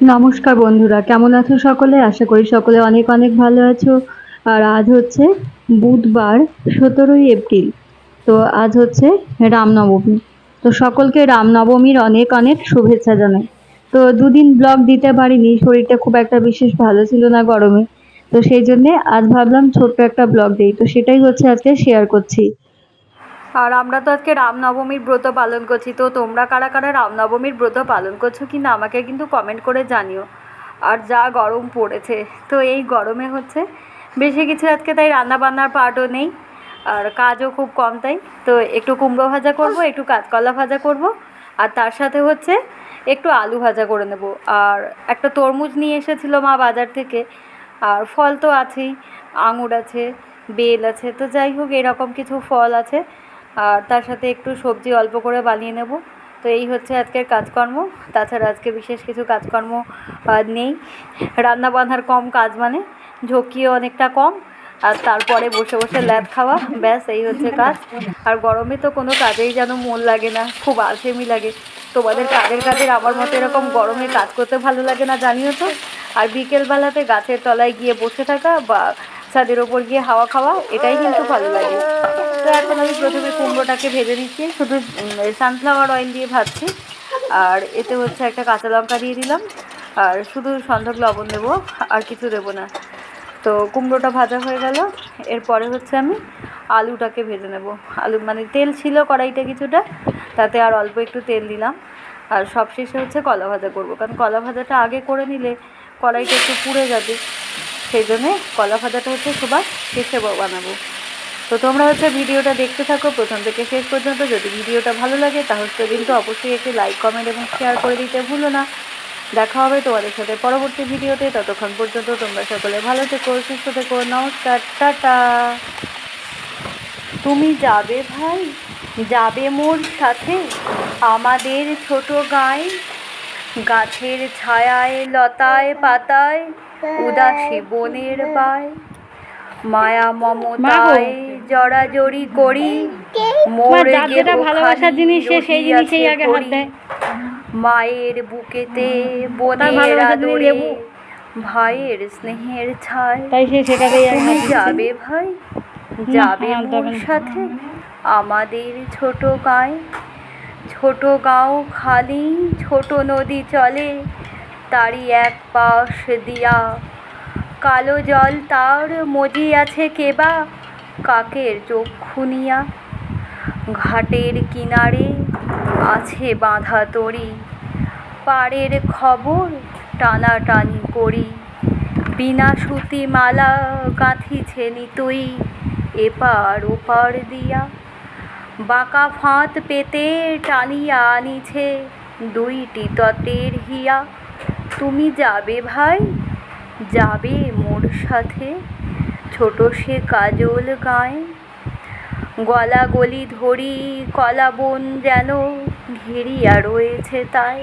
নমস্কার বন্ধুরা, কেমন আছো সকলে? আশা করি সকলে অনেক অনেক ভালো আছো। আর আজ হচ্ছে বুধবার, সতেরোই এপ্রিল। তো আজ হচ্ছে রামনবমী। তো সকলকে রামনবমীর অনেক অনেক শুভেচ্ছা জানাই। তো দুদিন ব্লগ দিতে পারিনি, শরীরটা খুব একটা বিশেষ ভালো ছিল না গরমে। তো সেই জন্যে আজ ভাবলাম ছোট্ট একটা ব্লগ দিই। তো সেটাই হচ্ছে আজকে শেয়ার করছি। আর আমরা তো আজকে রামনবমীর ব্রত পালন করছি। তো তোমরা কারা কারা রামনবমীর ব্রত পালন করছ কি না আমাকে কিন্তু কমেন্ট করে জানিও। আর যা গরম পড়েছে। তো এই গরমে হচ্ছে বেশি কিছু আজকে তাই রান্না বান্নার পার্টও নেই। আর কাজও খুব কম তাই। তো একটু কুমড়ো ভাজা করব, একটু কাঁচকলা ভাজা করব। আর তার সাথে হচ্ছে একটু আলু ভাজা করে নেব। আর একটা তরমুজ নিয়ে এসেছিল মা বাজার থেকে। আর ফল তো আছেই, আঙুর আছে, বেল আছে। তো যাই হোক, এরকম কিছু ফল আছে। আর তার সাথে একটু সবজি অল্প করে বানিয়ে নেব। তো এই হচ্ছে আজকের কাজকর্ম। তাছাড়া আজকে বিশেষ কিছু কাজকর্ম নেই। রান্না বান্নার কম কাজ মানে ঝক্কিও অনেকটা কম। আর তারপরে বসে বসে ল্যাদ খাওয়া, ব্যাস, এই হচ্ছে কাজ। আর গরমে তো কোনো কাজেই যেন মন লাগে না, খুব আলসেমি লাগে। তোমাদের কাজের কাজের আমার মতো এরকম গরমে কাজ করতে ভালো লাগে না, জানিও তো। আর বিকেলবেলাতে গাছের তলায় গিয়ে বসে থাকা বা ছাদের ওপর গিয়ে হাওয়া খাওয়া, এটাই কিন্তু ভালো লাগে। তো এখন আমি প্রথমে কুমড়োটাকে ভেজে নিচ্ছি। শুধু সানফ্লাওয়ার অয়েল দিয়ে ভাজছি। আর এতে হচ্ছে একটা কাঁচা লঙ্কা দিয়ে দিলাম। আর শুধু সন্ধক লবণ দেবো, আর কিছু দেবো না। তো কুমড়োটা ভাজা হয়ে গেল। এরপরে হচ্ছে আমি আলুটাকে ভেজে নেব। আলু মানে তেল ছিল কড়াইটা কিছুটা, তাতে আর অল্প একটু তেল দিলাম। আর সবশেষে হচ্ছে কলা ভাজা করব। কারণ কলা ভাজাটা আগে করে নিলে কড়াইটা একটু পুড়ে যাবে। সেই জন্যে কলা ভাজাটা হচ্ছে সবার শেষে বানাবো। তো তোমরা হচ্ছে ভিডিওটা দেখতে থাকো প্রথম থেকে শেষ পর্যন্ত। যদি ভিডিওটা ভালো লাগে তাহলে কিন্তু অবশ্যই একটি লাইক কমেন্ট এবং শেয়ার করে দিতে ভুলো না। দেখা হবে তোমাদের সাথে পরবর্তী ভিডিওতে। ততক্ষণ পর্যন্ত তোমরা সকলে ভালো থেকো সুস্থ থেকো। নমস্কার টাটা। তুমি যাবে ভাই? যাবে মোর সাথে? আমাদের ছোট গায়ে গাছের ছায়ায় লতায় পাতায় উদাসী বনের পায়। মায়া মমতায় জড়াজড়ি করি মোর যেটা ভালোবাসার জিনিস সে সেই জিনিসেই আগে হাত দেয়। মায়ের বুকেতে বনের আদরে ভাইয়ের স্নেহের ছায় তাই সে সেটাকেই তুমি যাবে ভাই? যাবে মোর সাথে? আমাদের ছোট গায়ে ছোট গাঁও খালি ছোট নদী চলে তারই এক পাশ দিয়া। কালো জল তার মজি আছে কেবা কাকের চক্ষুনিয়া ঘাটের কিনারে আছে বাঁধা তরি। পাড়ের খবর টানাটানি করি। বিনা সুতি মালা গাঁথিছে তুই এপার ওপার দিয়া। বাঁকা ফাঁত পেতে টানিয়া আনিছে দুইটি তটের হিয়া। তুমি যাবে ভাই, যাবে মোর সাথে। ছোট সে কাজল গায়। গলা গলি ধরি কলা বন যেন ঘেরিয়া রয়েছে তাই